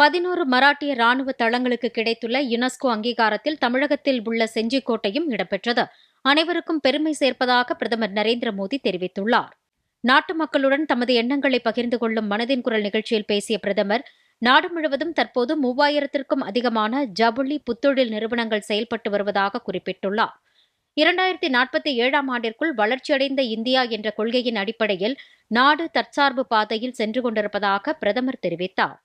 பதினோரு மராட்டிய ராணுவ தளங்களுக்கு கிடைத்துள்ள யுனெஸ்கோ அங்கீகாரத்தில் தமிழகத்தில் உள்ள செஞ்சிக்கோட்டையும் இடம்பெற்றது. அனைவருக்கும் பெருமை சேர்ப்பதாக பிரதமர் நரேந்திர மோடி தெரிவித்துள்ளார். நாட்டு மக்களுடன் தமது எண்ணங்களை பகிர்ந்து கொள்ளும் மனதின் குரல் நிகழ்ச்சியில் பேசிய பிரதமர் நாடு முழுவதும் தற்போது மூவாயிரத்திற்கும் அதிகமான ஜவுளி புத்தொழில் நிறுவனங்கள் செயல்பட்டு வருவதாக குறிப்பிட்டுள்ளார். இரண்டாயிரத்தி நாற்பத்தி ஏழாம் ஆண்டிற்குள் வளர்ச்சியடைந்த இந்தியா என்ற கொள்கையின் அடிப்படையில் நாடு தற்சார்பு பாதையில் சென்று கொண்டிருப்பதாக பிரதமர் தெரிவித்தார்.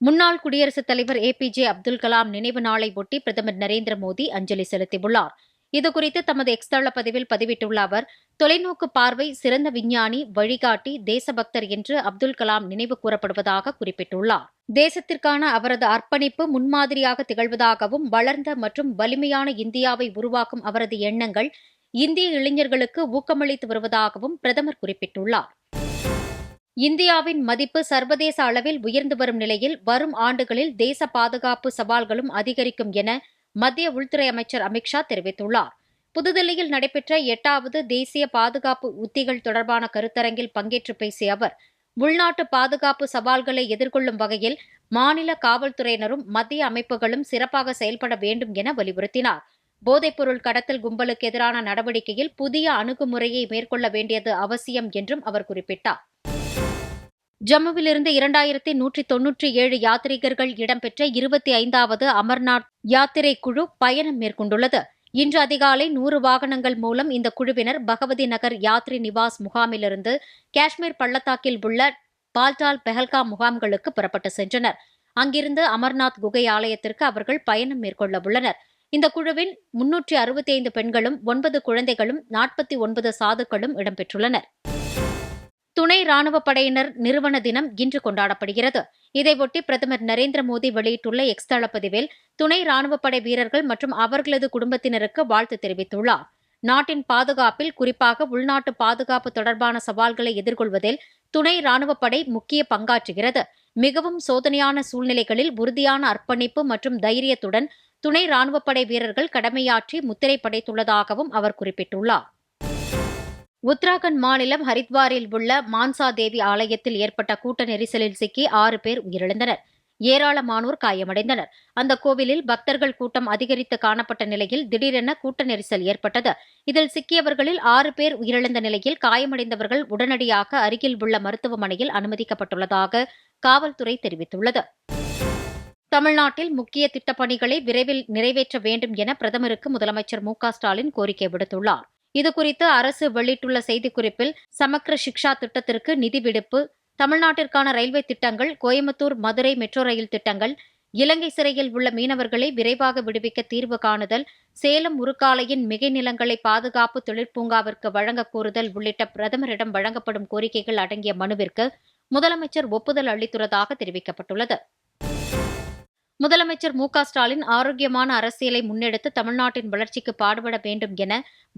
முன்னாள் குடியரசுத் தலைவர் A P J Abdul Kalam நினைவு நாளை ஒட்டி பிரதமர் நரேந்திர மோடி அஞ்சலி செலுத்தியுள்ளார். இதுகுறித்து தமது எக்ஸ் தள பதிவில் பதிவிட்டுள்ள அவர் தொலைநோக்கு பார்வை சிறந்த விஞ்ஞானி வழிகாட்டி தேசபக்தர் என்று அப்துல் கலாம் நினைவு கூறப்படுவதாக குறிப்பிட்டுள்ளார். தேசத்திற்கான அவரது அர்ப்பணிப்பு முன்மாதிரியாக திகழ்வதாகவும் வளர்ந்த மற்றும் வலிமையான இந்தியாவை உருவாக்கும் அவரது எண்ணங்கள் இந்திய இளைஞர்களுக்கு ஊக்கமளித்து வருவதாகவும் பிரதமர் குறிப்பிட்டுள்ளார். இந்தியாவின் மதிப்பு சர்வதேச அளவில் உயர்ந்து வரும் நிலையில் வரும் ஆண்டுகளில் தேச பாதுகாப்பு சவால்களும் அதிகரிக்கும் என மத்திய உள்துறை அமைச்சர் அமித்ஷா தெரிவித்துள்ளார். புதுதில்லியில் நடைபெற்ற எட்டாவது தேசிய பாதுகாப்பு உத்திகள் தொடர்பான கருத்தரங்கில் பங்கேற்று பேசிய அவர் உள்நாட்டு பாதுகாப்பு சவால்களை எதிர்கொள்ளும் வகையில் மாநில காவல்துறையினரும் மத்திய அமைப்புகளும் சிறப்பாக செயல்பட வேண்டும் என வலியுறுத்தினார். போதைப்பொருள் கடத்தல் கும்பலுக்கு எதிரான நடவடிக்கையில் புதிய அணுகுமுறையை மேற்கொள்ள வேண்டியது அவசியம் என்றும் அவர் குறிப்பிட்டார். ஜம்முவிலிருந்து இரண்டாயிரத்தி நூற்றி தொன்னூற்றி ஏழு யாத்ரீகர்கள் இடம்பெற்ற இருபத்தி ஐந்தாவது அமர்நாத் யாத்திரை குழு பயணம் மேற்கொண்டுள்ளது. இன்று அதிகாலை நூறு வாகனங்கள் மூலம் இந்த குழுவினர் பகவதி நகர் யாத்ரி நிவாஸ் முகாமிலிருந்து காஷ்மீர் பள்ளத்தாக்கில் உள்ள பால்டால் பெஹல்காம் முகாம்களுக்கு புறப்பட்டு சென்றனர். அங்கிருந்து அமர்நாத் குகை ஆலயத்திற்கு அவர்கள் பயணம் மேற்கொள்ள உள்ளனர். இந்த குழுவின் முன்னூற்றி அறுபத்தி ஐந்து பெண்களும் ஒன்பது குழந்தைகளும் நாற்பத்தி ஒன்பது சாதுக்களும் இடம்பெற்றுள்ளனர். துணை ராணுவ படையினர் நிறுவன தினம் இன்று கொண்டாடப்படுகிறது. இதையொட்டி பிரதமர் நரேந்திர மோடி வெளியிட்டுள்ள எக்ஸ் தளப்பதிவில் துணை ராணுவ படை வீரர்கள் மற்றும் அவர்களது குடும்பத்தினருக்கு வாழ்த்து தெரிவித்துள்ளார். நாட்டின் பாதுகாப்பில் குறிப்பாக உள்நாட்டு பாதுகாப்பு தொடர்பான சவால்களை எதிர்கொள்வதில் துணை ராணுவப் படை முக்கிய பங்காற்றுகிறது. மிகவும் சோதனையான சூழ்நிலைகளில் உறுதியான அர்ப்பணிப்பு மற்றும் தைரியத்துடன் துணை ராணுவப்படை வீரர்கள் கடமையாற்றி முத்திரை படைத்துள்ளதாகவும் அவர் குறிப்பிட்டுள்ளார். உத்தராகண்ட் மாநிலம் ஹரித்வாரில் உள்ள மான்சா தேவி ஆலயத்தில் ஏற்பட்ட கூட்ட நெரிசலில் சிக்கி ஆறு பேர் உயிரிழந்தனர். ஏராளமானோர் காயமடைந்தனர். அந்த கோவிலில் பக்தர்கள் கூட்டம் அதிகரித்து காணப்பட்ட நிலையில் திடீரென கூட்ட நெரிசல் ஏற்பட்டது. இதில் சிக்கியவர்களில் ஆறு பேர் உயிரிழந்த நிலையில் காயமடைந்தவர்கள் உடனடியாக அருகில் உள்ள மருத்துவமனையில் அனுமதிக்கப்பட்டுள்ளதாக காவல்துறை தெரிவித்துள்ளது. தமிழ்நாட்டில் முக்கிய திட்டப்பணிகளை விரைவில் நிறைவேற்ற வேண்டும் என பிரதமருக்கு முதலமைச்சர் மு ஸ்டாலின் கோரிக்கை விடுத்துள்ளார். இதுகுறித்து அரசு வெளியிட்டுள்ள செய்திக்குறிப்பில் சமக்ர சிக்ஷா திட்டத்திற்கு நிதி விடுப்பு தமிழ்நாட்டிற்கான ரயில்வே திட்டங்கள் கோயம்புத்தூர் மதுரை மெட்ரோ ரயில் திட்டங்கள் இலங்கை சிறையில் உள்ள மீனவர்களை விரைவாக விடுவிக்க தீர்வு காணுதல் சேலம் உருக்காலையின் மிகை நிலங்களை பாதுகாப்பு தொழிற்பூங்காவிற்கு வழங்க கோருதல் உள்ளிட்ட பிரதமரிடம் வழங்கப்படும் கோரிக்கைகள் அடங்கிய மனுவிற்கு முதலமைச்சர் ஒப்புதல் அளித்துள்ளதாக தெரிவிக்கப்பட்டுள்ளது. முதலமைச்சர் மு ஸ்டாலின் ஆரோக்கியமான அரசியலை முன்னெடுத்து தமிழ்நாட்டின் வளர்ச்சிக்கு பாடுபட வேண்டும் என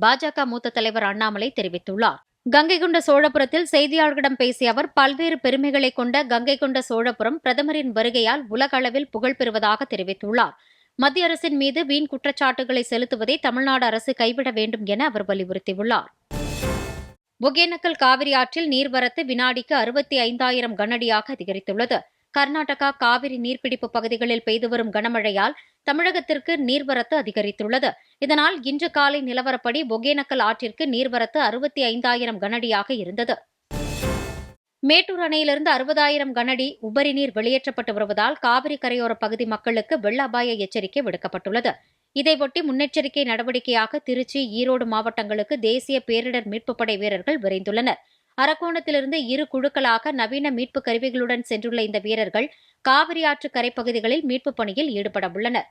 பாஜக மூத்த தலைவர் அண்ணாமலை தெரிவித்துள்ளார். கங்கை கொண்ட சோழபுரத்தில் செய்தியாளர்களிடம் பேசிய அவர் பல்வேறு பெருமைகளை கொண்ட கங்கை கொண்ட சோழபுரம் பிரதமரின் வருகையால் உலக அளவில் புகழ் பெறுவதாக தெரிவித்துள்ளார். மத்திய அரசின் மீது வீண் குற்றச்சாட்டுகளை செலுத்துவதை தமிழ்நாடு அரசு கைவிட வேண்டும் என அவர் வலியுறுத்தியுள்ளார். ஒகேனக்கல் காவிரி ஆற்றில் நீர்வரத்து வினாடிக்கு அறுபத்தி ஐந்தாயிரம் கனஅடியாக அதிகரித்துள்ளது. கர்நாடகா காவிரி நீர்பிடிப்பு பகுதிகளில் பெய்து வரும் கனமழையால் தமிழகத்திற்கு நீர்வரத்து அதிகரித்துள்ளது. இதனால் இன்று காலை நிலவரப்படி ஒகேனக்கல் ஆற்றிற்கு நீர்வரத்து அறுபத்தி ஐந்தாயிரம் கனடியாக இருந்தது. மேட்டூர் அணையிலிருந்து அறுபதாயிரம் கனடி உபரி நீர் வெளியேற்றப்பட்டு வருவதால் காவிரி கரையோர பகுதி மக்களுக்கு வெள்ள அபாய எச்சரிக்கை விடுக்கப்பட்டுள்ளது. இதையொட்டி முன்னெச்சரிக்கை நடவடிக்கையாக திருச்சி ஈரோடு மாவட்டங்களுக்கு தேசிய பேரிடர் மீட்புப் படை வீரர்கள் விரைந்துள்ளனர். அரக்கோணத்திலிருந்து இரு குழுக்களாக நவீன மீட்பு கருவிகளுடன் சென்றுள்ள இந்த வீரர்கள் காவிரி ஆற்று கரைப்பகுதிகளில் மீட்புப் பணியில் ஈடுபட உள்ளனர்